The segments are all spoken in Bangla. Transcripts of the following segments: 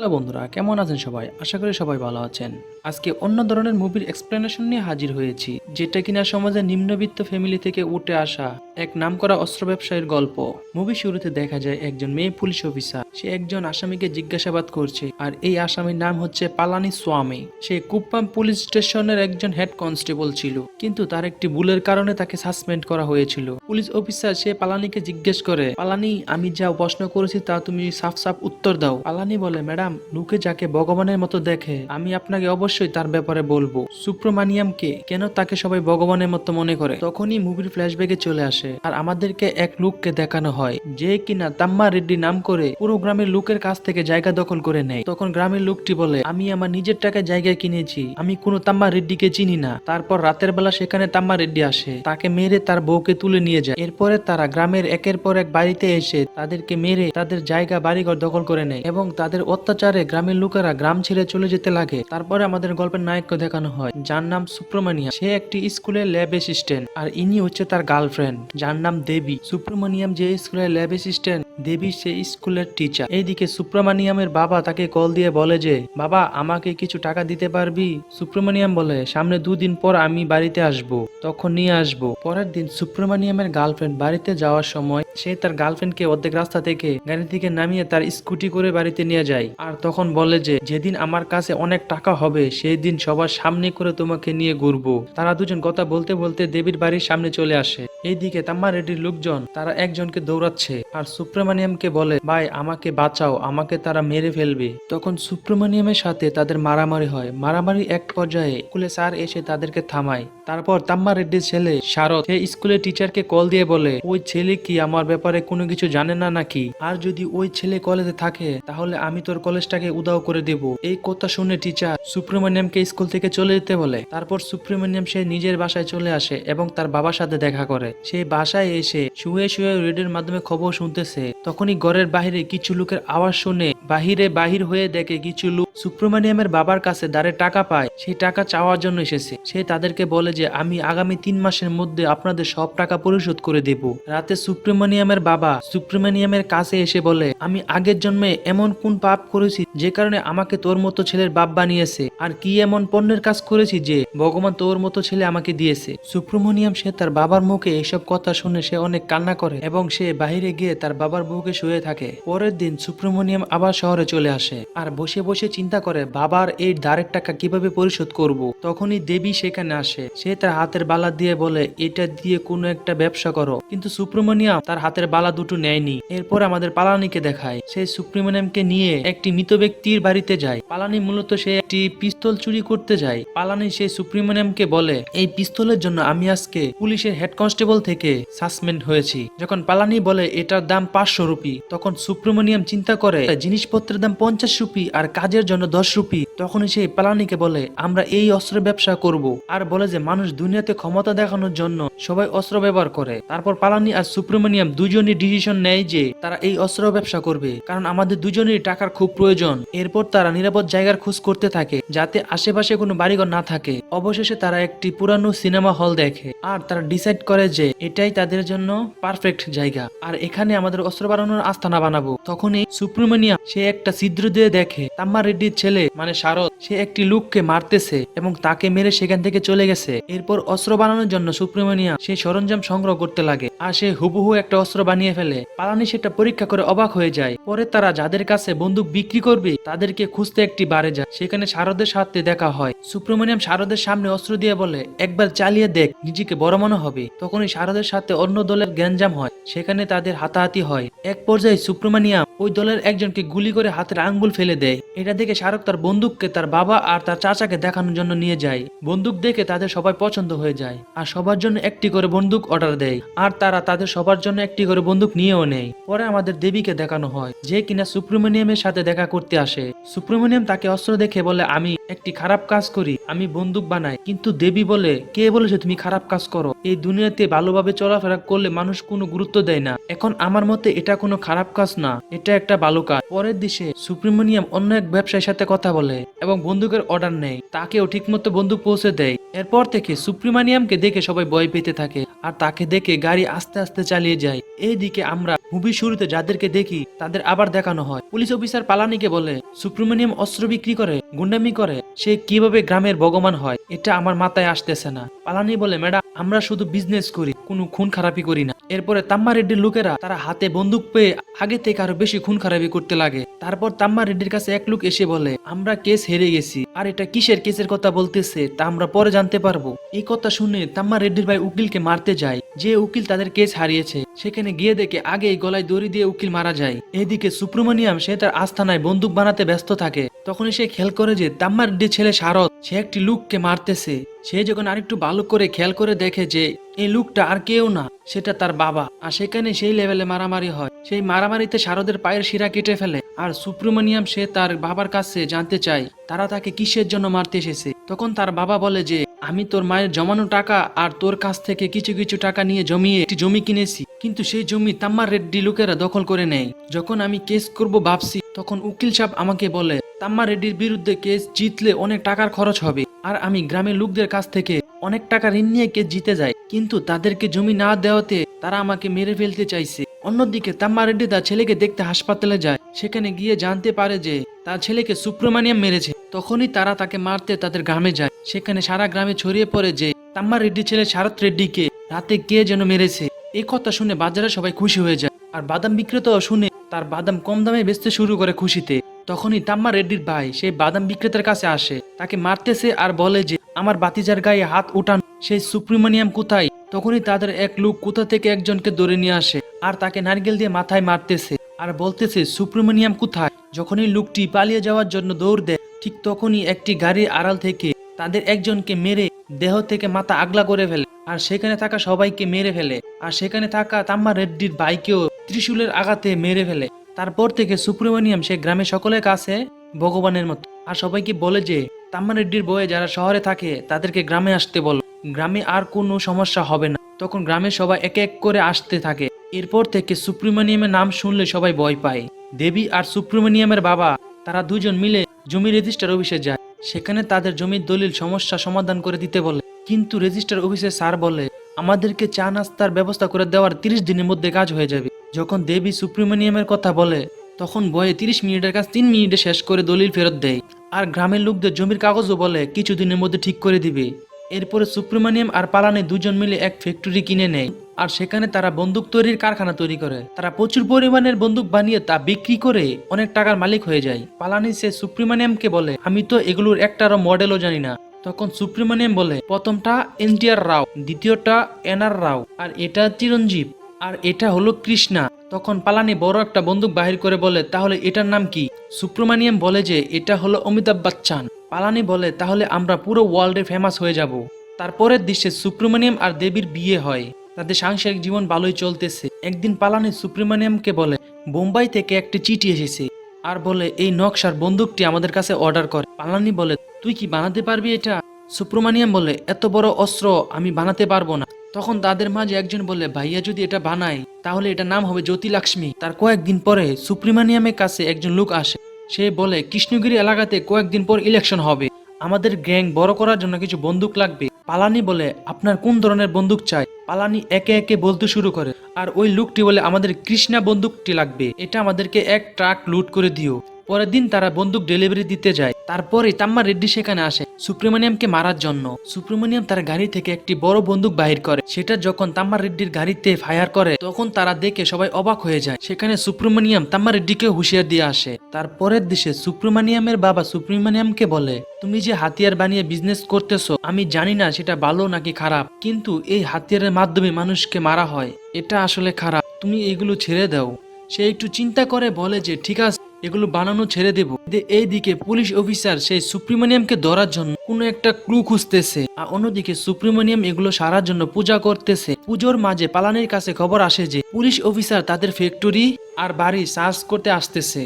হ্যালো বন্ধুরা, কেমন আছেন সবাই? আশা করি সবাই ভালো আছেন। আজকে অন্য ধরনের মুভির এক্সপ্লেনেশন নিয়ে হাজির হয়েছি, যেটা কিনা সমাজে নিম্নবিত্ত ফ্যামিলি থেকে উঠে আসা এক নামকরা অস্ত্র ব্যবসায়ীর গল্প। মুভি শুরুতে দেখা যায় একজন মেয়ে পুলিশ অফিসার। সে একজন আসামিকে জিজ্ঞাসাবাদ করছে, আর এই আসামির নাম হচ্ছে পালানি সোয়ামী। সে কুপ্পাম পুলিশ স্টেশনের একজন হেড কনস্টেবল ছিল, কিন্তু তার একটি ভুলের কারণে তাকে সাসপেন্ড করা হয়েছিল। পুলিশ অফিসার সে পালানিকে জিজ্ঞেস করে, পালানি, আমি যা প্রশ্ন করেছি তা তুমি সাফ সাফ উত্তর দাও। পালানি বলে, ম্যাডাম লোকে যাকে ভগবানের মতো দেখে, আমি আপনাকে অবশ্যই তার ব্যাপারে বলব। সুপ্রমানিয়ামকে কেন তাকে সবাই ভগবানের মতো মনে করে? তখনই মুভির ফ্ল্যাশব্যাকে চলে আসে। আর আমাদেরকে এক লোককে দেখানো হয়, যে কিনা তাম্মা রেড্ডি নাম করে পুরো গ্রামের লোকের কাছ থেকে জায়গা দখল করে নেয়। তখন গ্রামের লোকটি বলে, আমি আমার নিজের টাকায় জায়গা কিনেছি, আমি কোনো তাম্মা রেড্ডিকে চিনি না। তারপর রাতের বেলা সেখানে তাম্মা রেড্ডি আসে, তাকে মেরে তার বউকে তুলে নিয়ে যায়। এরপরে তারা গ্রামের একের পর এক বাড়িতে এসে তাদেরকে মেরে তাদের জায়গা, বাড়িঘর দখল করে নেয় এবং তাদের অত্যাচারে গ্রামের লোকেরা গ্রাম ছেড়ে চলে যেতে লাগে। তারপরে আমাদের গল্পের নায়ককে দেখানো হয়, যার নাম সুপ্রমানিয়া সে একটি স্কুলের ল্যাব অ্যাসিস্ট্যান্ট, আর ইনি হচ্ছে তার গার্লফ্রেন্ড যার নাম দেবী। সুপ্রমণিয়াম যে স্কুলের ল্যাব অ্যাসিস্ট্যান্ট দেবী সে স্কুলের টিচার এইদিকে সুপ্রমানিয়ামের বাবা তাকে কল দিয়ে বলে যে, বাবা, আমাকে কিছু টাকা দিতে পারবি? সুপ্রমণিয়াম বলে, সামনে দুদিন পর আমি বাড়িতে আসব, তখন নিয়ে আসব। পরের দিন সুপ্রমণিয়ামের গার্লফ্রেন্ড বাড়িতে যাওয়ার সময়, সে তার গার্লফ্রেন্ডকে অর্ধেক রাস্তা থেকে গাড়ি থেকে নামিয়ে তার স্কুটি করে বাড়িতে নিয়ে যায়। আর তখন বলে যে, যেদিন আমার কাছে অনেক টাকা হবে সেই দিন সবার সামনে করে তোমাকে নিয়ে ঘুরবো। তারা দুজন কথা বলতে বলতে দেবীর বাড়ির সামনে চলে আসে। এইদিকে তাম্মা রেড্ডির লোকজন, তারা একজনকে দৌড়াচ্ছে আর সুপ্রমানিয়ামকে বলে, ভাই, আমাকে বাঁচাও, আমাকে তারা মেরে ফেলবে। তখন সুপ্রমানিয়ামের সাথে তাদের মারামারি হয়। মারামারি এক পর্যায়ে স্কুলে স্যার এসে তাদেরকে থামায়। তারপর তাম্মা রেড্ডির ছেলে শারদ, সে স্কুলের টিচারকে কল দিয়ে বলে, ওই ছেলে কি আমার ব্যাপারে কোনো কিছু জানে না নাকি? আর যদি ওই ছেলে কলেজে থাকে, তাহলে আমি তোর কলেজটাকে উদাও করে দেব। এই কথা শুনে টিচার সুপ্রিমনিয়ামকে স্কুল থেকে চলে যেতে বলে। তারপর সুপ্রিমনিয়াম সে নিজের বাসায় চলে আসে এবং তার বাবার সাথে দেখা করে। সে বাসায় এসে শুয়ে শুয়ে রেডিওর মাধ্যমে খবর শুনতেছে। তখনই ঘরের বাহিরে কিছু লোকের আওয়াজ শুনে বাহিরে বাহির হয়ে দেখে কিছু লোক সুপ্রমানিয়ামের বাবার কাছে দাঁড়ে টাকা পায়। সেই টাকা চাওয়ার জন্য এসেছে। সে তাদেরকে বলে যে, আমি আগামী তিন মাসের মধ্যে আপনাদের সব টাকা পরিশোধ করে দেব। রাতে সুপ্রিমনিয়ামের বাবা সুপ্রিমনিয়ামের কাছে এসে বলে, আমি আগের জন্মে এমন কোন পাপ করেছি যে কারণে আমাকে তোর মতো ছেলের বাপ বানিয়েছে। আর কি এমন পণ্যের কাজ করেছি যে ভগবান তোর মতো ছেলে আমাকে দিয়েছে? সুপ্রমনিয়াম সে তার বাবার মুখে এসব কথা শুনে সে অনেক কান্না করে এবং সে বাইরে গিয়ে তার বাবার বউকে শুয়ে থাকে। পরের দিন সুপ্রমনিয়াম আবার শহরে চলে আসে আর বসে বসে চিন্তা করে, বাবার এই ধারের টাকা কীভাবে পরিশোধ করব। তখনই দেবী সেখানে আসে। সে তার হাতের বালা দিয়ে বলে, এটা দিয়ে কোনো একটা ব্যবসা করো। কিন্তু সুপ্রিমোনিয়াম তার হাতের বালা দুটো নেয়নি। এরপর আমাদের পালানিকে দেখায়। সে সুপ্রিমোনিয়ামকে নিয়ে একটি মৃত ব্যক্তির বাড়িতে যায়। পালানি মূলত সে একটি পিস্তল চুরি করতে যায়। পালানি সে সুপ্রিমোনিয়ামকে বলে, এই পিস্তলের জন্য আমি আজকে পুলিশের হেড কনস্টেবল থেকে সাসপেন্ড হয়েছি। যখন পালানি বলে, এটার দাম পাঁচশো রুপি তখন সুপ্রিমোনিয়াম চিন্তা করে, জিনিসপত্রের দাম পঞ্চাশ রুপি আর কাজের জন্য দশ রুপি তখনই সেই পালানিকে বলে, আমরা এই অস্ত্র ব্যবসা করব আর বলে যে, মানুষ দুনিয়াতে ক্ষমতা দেখানোর জন্য সবাই অস্ত্র ব্যবহার করে তারপর পালানি আর সুপ্রিমোনিয়াম দুজনই ডিসিশন নেয় যে, তারা এই অস্ত্র ব্যবসা করবে, কারণ আমাদের দুজনেরই টাকার খুব প্রয়োজন। এরপর তারা নিরাপদ জায়গার খোঁজ করতে থাকে, যাতে আশেপাশে কোনো বাড়িঘর না থাকে। অবশেষে তারা একটি পুরানো সিনেমা হল দেখে, আর তারা ডিসাইড করে যে এটাই তাদের জন্য পারফেক্ট জায়গা। আর এখানে আমাদের অস্ত্র বানানোর আস্থানা বানাবো। তখনই সুপ্রমণিয়া সে একটা ছিদ্র দিয়ে দেখে তাম্মা রেড্ডির ছেলে মানে শারদ, সে একটি লোককে মারতেছে এবং তাকে মেরে সেখান থেকে চলে গেছে। এরপর অস্ত্র বানানোর জন্য সুপ্রিমোনিয়া সে সরঞ্জাম সংগ্রহ করতে লাগে। আর সে হুবহু একটা অস্ত্র বানিয়ে ফেলে। পালানি সেটা পরীক্ষা করে অবাক হয়ে যায়। পরে তারা যাদের কাছে বন্দুক বিক্রি করবে, তাদেরকে খুঁজতে একটি বারে যায়। সেখানে শারদের সাথে দেখা হয়। সুপ্রিমোনিয়াম শারদের সামনে অস্ত্র দিয়ে বলে, একবার চালিয়ে দেখ, নিজেকে বড় মনে হবে। তখনই শারদের সাথে অন্য দলের গ্যাঞ্জাম হয়। সেখানে তাদের হাতাহাতি হয়। এক পর্যায়ে সুপ্রিমোনিয়াম ওই দলের একজনকে গুলি করে হাতের আঙ্গুল ফেলে দেয়। এটা দেখে শাহরুখ তার বন্দুককে তার বাবা আর তার চাচাকে দেখানোর জন্য নিয়ে যায়। বন্দুক দেখে তাদের সবাই পছন্দ হয়ে যায়। আর সবার জন্য একটি করে বন্দুক অর্ডার দেয়। আর তারা তাদের সবার জন্য একটি করে বন্দুক নিয়েও নেয়। পরে আমাদের দেবীকে দেখানো হয়, যে কিনা সুপ্রিমোনিয়ামের সাথে দেখা করতে আসে। সুপ্রিমোনিয়াম তাকে অস্ত্র দেখে বলে, আমি একটি খারাপ কাজ করি, আমি বন্দুক বানাই। কিন্তু দেবী বলে, কে বলেছে তুমি খারাপ কাজ করো? এই দুনিয়াতে ভালোভাবে চলাফেরা করলে মানুষ কোনো গুরুত্ব দেয় না। এখন আমার মতে এটা কোনো খারাপ কাজ না, এটা একটা ভালো কাজ। পরের দিশে সুপ্রিমোনিয়াম অন্য এক ব্যবসায়ীর সাথে কথা বলে এবং বন্দুকের অর্ডার নেয়। তাকেও ঠিকমতো বন্দুক পৌঁছে দেয়। এরপর থেকে সুপ্রিমানিয়ামকে দেখে সবাই ভয় পেতে থাকে, আর তাকে দেখে গাড়ি আস্তে আস্তে চালিয়ে যায়। এইদিকে আমরা মুভি শুরুতে যাদেরকে দেখি, তাদের আবার দেখানো হয়। পুলিশ অফিসার পালানিকে বলে, সুপ্রিমানিয়াম অস্ত্র বিক্রি করে, গুন্ডামি করে, সে কীভাবে গ্রামের ভগবান হয়? এটা আমার মাথায় আসতেছে না। পালানি বলে, ম্যাডাম, আমরা শুধু বিজনেস করি, কোনো খুন খারাপি করি না। এরপরে তাম্মা রেড্ডির লোকেরা তারা হাতে বন্দুক পেয়ে আগে থেকে আরও বেশি খুন খারাপি করতে লাগে। তারপর তাম্মা রেড্ডির কাছে এক লোক এসে বলে, আমরা কেস হেরে গেছি। আর এটা কিসের কেসের কথা বলতেছে, তা আমরা পরে জানতে পারব। এই কথা শুনে তাম্মা রেড্ডির ভাই উকিলকে মারতে যায়। যে উকিল তাদের কেস হারিয়েছে, সেখানে গিয়ে দেখে আগেই গলায় দড়ি দিয়ে উকিল মারা যায়। এদিকে সুপ্রমণিয়াম সে তার আস্থানায় বন্দুক বানাতে ব্যস্ত থাকে। তখনই সে খেয়াল করে যে তাম্মা রেড্ডির ছেলে শারদ, সে একটি লোককে মারতেছে। সে যখন আরেকটু ভালো করে খেয়াল করে দেখে যে এই লোকটা আর কেউ না, সেটা তার বাবা। আর সেখানে সেই লেভেলে মারামারি হয়। সেই মারামারিতে শারদের পায়ের শিরা কেটে ফেলে। আর সুপ্রিমোনিয়াম সে তার বাবার কাছে জানতে চায়, তারা তাকে কিসের জন্য মারতে এসেছে। তখন তার বাবা বলে যে আমি তোর মায়ের জমানো টাকা আর তোর কাছ থেকে কিছু কিছু টাকা নিয়ে জমিয়ে একটি জমি কিনেছি। কিন্তু সেই জমি তাম্মার রেড্ডি লোকেরা দখল করে নেয়। যখন আমি কেস করব ভাবছি, তখন উকিল সাহেব আমাকে বলে তাম্মা রেড্ডির বিরুদ্ধে কেস জিতলে অনেক টাকার খরচ হবে। আর আমি গ্রামের লোকদের কাছ থেকে অনেক টাকা ঋণ নিয়ে কেস জিতে যাই। কিন্তু তাদেরকে জমি না দেওয়াতে তারা আমাকে মেরে ফেলতে চাইছে। অন্যদিকে তাম্মা রেড্ডি তার ছেলেকে দেখতে হাসপাতালে যায়। সেখানে গিয়ে জানতে পারে যে, তার ছেলেকে সুপ্রমানিয়াম মেরেছে। তখনই তারা তাকে মারতে তাদের গ্রামে যায়। সেখানে সারা গ্রামে ছড়িয়ে পড়ে যে, তাম্মা রেড্ডি ছেলে শারদ রেড্ডিকে রাতে কে যেন মেরেছে? এই কথা শুনে বাজারে সবাই খুশি হয়ে যায়। আর বাদাম বিক্রেতাও শুনে তার বাদাম কম দামে বেচতে শুরু করে খুশিতে। তখনই তাম্মা রেড্ডির ভাই সেই বাদাম বিক্রেতার কাছে আসে। তাকে মারতেছে আর বলে যে, আমার বাতিজার গায়ে হাত উঠান সেই সুপ্রিমোনিয়াম কোথায়? তখনই তাদের এক লোক কোথা থেকে একজনকে ধরে নিয়ে আসে আর তাকে নারকেল দিয়ে মাথায় মারতেছে আর বলতেছে, সুপ্রিমোনিয়াম কোথায়? যখনই লোকটি পালিয়ে যাওয়ার জন্য দৌড় দেয়, ঠিক তখনই একটি গাড়ির আড়াল থেকে তাদের একজনকে মেরে দেহ থেকে মাথা আগলা করে ফেলে, আর সেখানে থাকা সবাইকে মেরে ফেলে, আর সেখানে থাকা তাম্মা রেড্ডির বাইকেও ত্রিশূলের আঘাতে মেরে ফেলে। তারপর থেকে সুপ্রিমোনিয়াম সে গ্রামের সকলের কাছে ভগবানের মতো। আর সবাইকে বলে যে, তাম্মা রেড্ডির বয়ে যারা শহরে থাকে, তাদেরকে গ্রামে আসতে বলো। গ্রামে আর কোনো সমস্যা হবে না। তখন গ্রামের সবাই এক এক করে আসতে থাকে। এরপর থেকে সুপ্রিমোনিয়ামের নাম শুনলে সবাই ভয় পায়। দেবী আর সুপ্রিমোনিয়ামের বাবা, তারা দুজন মিলে জমি রেজিস্টার অফিসে যায়। সেখানে তাদের জমির দলিল সমস্যা সমাধান করে দিতে বলে। কিন্তু রেজিস্টার অফিসে স্যার বলে, আমাদেরকে চা নাস্তার ব্যবস্থা করে দেওয়ার তিরিশ দিনের মধ্যে কাজ হয়ে যাবে। যখন দেবী সুপ্রিমোনিয়ামের কথা বলে, তখন বয়ে তিরিশ মিনিটের কাজ তিন মিনিটে শেষ করে দলিল ফেরত দেয়। আর গ্রামের লোকদের জমির কাগজও বলে, কিছুদিনের মধ্যে ঠিক করে দিবে। এরপরে সুপ্রিমানিয়াম আর পালানি দুজন মিলে এক ফ্যাক্টরি কিনে নেয়। আর সেখানে তারা বন্দুক তৈরির কারখানা তৈরি করে। তারা প্রচুর পরিমাণের বন্দুক বানিয়ে তা বিক্রি করে অনেক টাকার মালিক হয়ে যায়। পালানি সে সুপ্রিমানিয়ামকে বলে, আমি তো এগুলোর একটারও মডেলও জানি না। তখন সুপ্রিমানিয়াম বলে, প্রথমটা এনটিআর রাও, দ্বিতীয়টা এনআর রাও, আর এটা চিরঞ্জীব, আর এটা হলো কৃষ্ণা। তখন পালানি বড় একটা বন্দুক বাহির করে বলে, তাহলে এটার নাম কি? সুপ্রমানিয়াম বলে যে, এটা হলো অমিতাভ বচ্চন। পালানি বলে, তাহলে আমরা পুরো ওয়ার্ল্ডে ফেমাস হয়ে যাব। তারপরের দৃশ্যে সুপ্রমানিয়াম আর দেবীর বিয়ে হয়। তাদের সাংসারিক জীবন ভালোই চলতেছে। একদিন পালানি সুপ্রিমানিয়ামকে বলে, বোম্বাই থেকে একটি চিঠি এসেছে। আর বলে, এই নকশার বন্দুকটি আমাদের কাছে অর্ডার করে। পালানি বলে, তুই কি বানাতে পারবি এটা? সুপ্রমানিয়াম বলে, এত বড় অস্ত্র আমি বানাতে পারব না। তখন তাদের মাঝে একজন বলে, ভাইয়া যদি এটা বানায়, তাহলে এটা নাম হবে জ্যোতি লক্ষ্মী তার কয়েকদিন পরে সুপ্রিমানিয়ামের কাছে একজন লোক আসে। সে বলে, কৃষ্ণগিরি এলাকাতে কয়েকদিন পর ইলেকশন হবে। আমাদের গ্যাং বড় করার জন্য কিছু বন্দুক লাগবে। পালানি বলে, আপনার কোন ধরনের বন্দুক চাই? পালানি একে একে বলতে শুরু করে, আর ওই লুকটি বলে, আমাদের কৃষ্ণা বন্দুকটি লাগবে। এটা আমাদেরকে এক ট্রাক লুট করে দিও। পরের দিন তারা বন্দুক ডেলিভারি দিতে যায়। তারপরে তাম্মা রেড্ডি সেখানে আসে সুপ্রিমোনিয়ামকে মারার জন্য। সুপ্রিমোনিয়াম তার গাড়ি থেকে একটি বড় বন্দুক বাহির করে। সেটা যখন তাম্মা রেড্ডির গাড়িতে ফায়ার করে, তখন তারা দেখে সবাই অবাক হয়ে যায়। সেখানে সুপ্রিমোনিয়াম তাম্মা রেড্ডিকে হুঁশিয়ার দিয়ে আসে। তারপরের দেশে সুপ্রিমোনিয়ামের বাবা সুপ্রিমোনিয়ামকে বলে, তুমি যে হাতিয়ার বানিয়ে বিজনেস করতেছো, আমি জানি না সেটা ভালো নাকি খারাপ, কিন্তু এই হাতিয়ারের মাধ্যমে মানুষকে মারা হয়। এটা আসলে খারাপ। তুমি এগুলো ছেড়ে দাও। সে একটু চিন্তা করে বলে যে, ঠিক আছে। এগুলো বানানো ছেড়ে দেব। এইদিকে পুলিশ অফিসার সেই সুপ্রিমোনিয়ামকে ধরার জন্য কোনো একটা ক্লু খুঁজতেছে আর অন্যদিকে সুপ্রিমোনিয়াম এগুলো সারার জন্য পূজা করতেছে। পুজোর মাঝে পালানির কাছে খবর আসে যে, পুলিশ অফিসার তাদের ফ্যাক্টরি আর বাড়ি সার্চ করতে আসতেছে।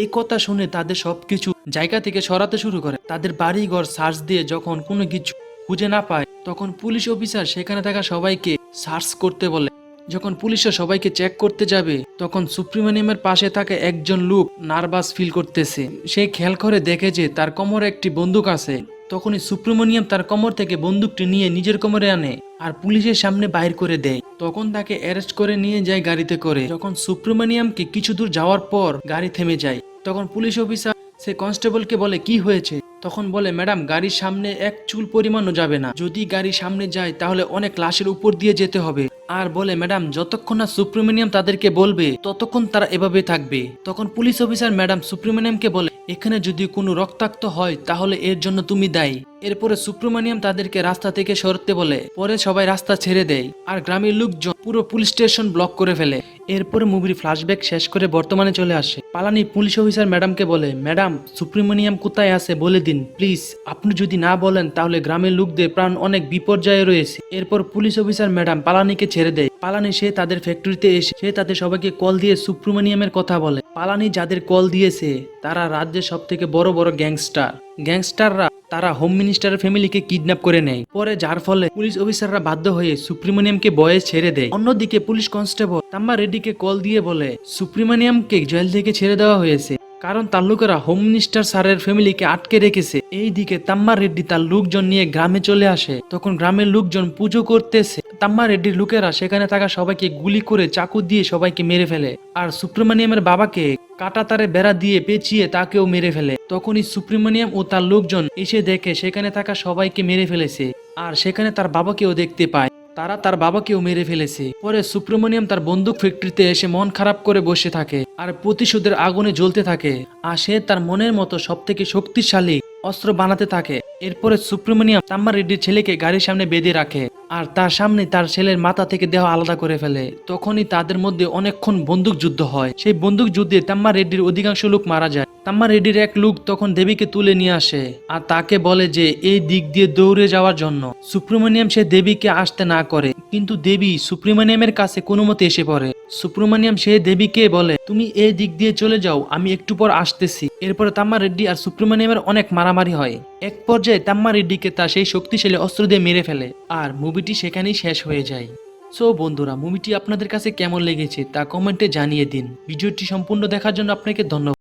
এই কথা শুনে তাদের সবকিছু জায়গা থেকে সরাতে শুরু করে। তাদের বাড়ি ঘর সার্চ দিয়ে যখন কোনো কিছু খুঁজে না পায়, তখন পুলিশ অফিসার সেখানে থাকা সবাইকে সার্চ করতে বলে। যখন পুলিশরা সবাইকে চেক করতে যাবে, তখন সুপ্রিমোনিয়ামের পাশে থাকা একজন লোক নার্ভাস ফিল করতেছে। সে খেয়াল করে দেখে যে তার কোমরে একটি বন্দুক আছে। তখনই সুপ্রিমোনিয়াম তার কোমর থেকে বন্দুকটি নিয়ে নিজের কোমরে আনে আর পুলিশের সামনে বাইর করে দেয়। তখন তাকে অ্যারেস্ট করে নিয়ে যায় গাড়িতে করে। যখন সুপ্রিমোনিয়ামকে কিছু দূর যাওয়ার পর গাড়ি থেমে যায়। তখন পুলিশ অফিসার সে কনস্টেবলকে বলে, কি হয়েছে? তখন বলে, ম্যাডাম, গাড়ির সামনে এক চুল পরিমাণও যাবে না। যদি গাড়ি সামনে যায়, তাহলে অনেক লাশের উপর দিয়ে যেতে হবে। আর বলে, ম্যাডাম, যতক্ষণ না সুপ্রিমিনিয়াম তাদেরকে বলবে, ততক্ষণ তারা এভাবে থাকবে। তখন পুলিশ অফিসার ম্যাডাম সুপ্রিমিনিয়ামকে বলে এখানে যদি কোনো রক্তাক্ত হয়, তাহলে এর জন্য তুমি দায়ী। এরপরে সুপ্রিমানিয়াম তাদেরকে রাস্তা থেকে সরতে বলে, পরে সবাই রাস্তা ছেড়ে দেয়, আর গ্রামের লোকজন পুরো পুলিশ স্টেশন ব্লক করে ফেলে। এরপরে মুভির ফ্ল্যাশব্যাক শেষ করে বর্তমানে চলে আসে। পালানি পুলিশ অফিসার ম্যাডামকে বলে, ম্যাডাম সুপ্রিমোনিয়াম কোথায় আছে বলে দিন, প্লিজ। আপনি যদি না বলেন, তাহলে গ্রামের লোকদের প্রাণ অনেক বিপর্যয়ে রয়েছে। এরপর পুলিশ অফিসার ম্যাডাম পালানিকে ছেড়ে দেয়। পালানি সে তাদের ফ্যাক্টরিতে এসে, সে তাদের সবাইকে কল দিয়ে সুপ্রিমোনিয়ামের কথা বলে। পালানি যাদের কল দিয়েছে, তারা রাজ্যের সব থেকে বড় বড় গ্যাংস্টার। গ্যাংস্টাররা, তারা হোম মিনিস্টারের ফ্যামিলিকে কিডন্যাপ করে নেয়। পরে যার ফলে পুলিশ অফিসাররা বাধ্য হয়ে সুপ্রিমোনিয়ামকে বয়ে ছেড়ে দেয়। অন্যদিকে পুলিশ কনস্টেবল তাম্বা রেড্ডিকে কল দিয়ে বলে সুপ্রিমোনিয়ামকে জেল থেকে ছেড়ে দেওয়া হয়েছে। কারণ তার লোকেরা হোম মিনিস্টার স্যারের ফ্যামিলিকে আটকে রেখেছে। এই দিকে তাম্মা রেড্ডি তার লোকজন নিয়ে গ্রামে চলে আসে। তখন গ্রামের লোকজন পুজো করতেছে। তাম্মা রেড্ডির লোকেরা সেখানে থাকা সবাইকে গুলি করে চাকু দিয়ে সবাইকে মেরে ফেলে। আর সুপ্রিমোনিয়ামের বাবাকে কাটা তারে বেড়া দিয়ে পেঁচিয়ে তাকেও মেরে ফেলে। তখনই সুপ্রিমোনিয়াম ও তার লোকজন এসে দেখে সেখানে থাকা সবাইকে মেরে ফেলেছে। আর সেখানে তার বাবাকেও দেখতে পায়। তারা তার বাবাকেও মেরে ফেলেছে। পরে সুব্রমণিয়াম তার বন্দুক ফ্যাক্টরিতে এসে মন খারাপ করে বসে থাকে আর প্রতিশোধের আগুনে জ্বলতে থাকে। আর সে তার মনের মতো সব থেকে শক্তিশালী অস্ত্র বানাতে থাকে। এরপরে সুপ্রিমোনিয়াম তাম্মা রেড্ডির ছেলেকে গাড়ির সামনে বেঁধে রাখে আর তার সামনে তার ছেলের মাথা থেকে দেহ আলাদা করে ফেলে। তখনই তাদের মধ্যে অনেকক্ষণ বন্দুক যুদ্ধ হয়। সেই বন্দুক যুদ্ধে তাম্মা রেড্ডির অধিকাংশ লোক মারা যায়। তাম্মা রেড্ডির এক লোক তখন দেবীকে তুলে নিয়ে আসে আর তাকে বলে যে, এই দিক দিয়ে দৌড়ে যাওয়ার জন্য। সুপ্রিমোনিয়াম সে দেবীকে আসতে না করে। কিন্তু দেবী সুপ্রিমোনিয়ামের কাছে কোনো মতে এসে পড়ে। সুপ্রিমোনিয়াম সে দেবীকে বলে? তুমি এই দিক দিয়ে চলে যাও, আমি একটু পর আসতেছি। এরপরে তাম্মা রেড্ডি আর সুব্রমানিয়ামের অনেক মারামারি হয়। এক পর্যায়ে তাম্মা রেড্ডিকে তা সেই শক্তিশালী অস্ত্র দিয়ে মেরে ফেলে আর মুভিটি সেখানেই শেষ হয়ে যায়। সো বন্ধুরা, মুভিটি আপনাদের কাছে কেমন লেগেছে তা কমেন্টে জানিয়ে দিন। ভিডিওটি সম্পূর্ণ দেখার জন্য আপনাকে ধন্যবাদ।